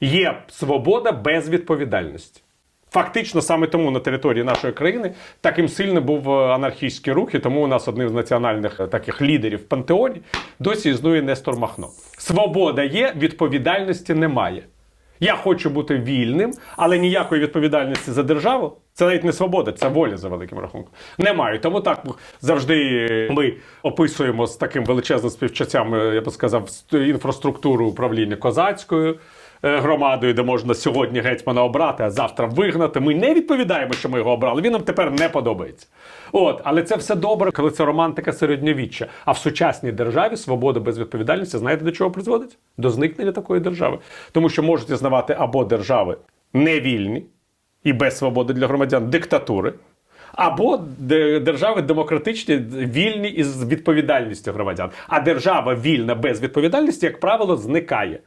Є свобода без відповідальності. Фактично, саме тому на території нашої країни таким сильним був е, анархістський рух, і тому у нас одним з національних е, таких лідерів пантеоні досі існує Нестор Махно. Свобода є, відповідальності немає. Я хочу бути вільним, але ніякої відповідальності за державу це навіть не свобода, це воля за великим рахунком. Немає. Тому так завжди ми описуємо з таким величезним співчуттям, е, я би сказав, інфраструктуру управління козацькою громадою, де можна сьогодні гетьмана обрати, а завтра вигнати. Ми не відповідаємо, що ми його обрали. Він нам тепер не подобається. От, але це все добре, коли це романтика середньовіччя. А в сучасній державі свобода без відповідальності, знаєте до чого призводить? До зникнення такої держави. Тому що можуть існувати або держави невільні і без свободи для громадян диктатури. Або держави демократичні, вільні із відповідальністю громадян. А держава вільна без відповідальності, як правило, зникає.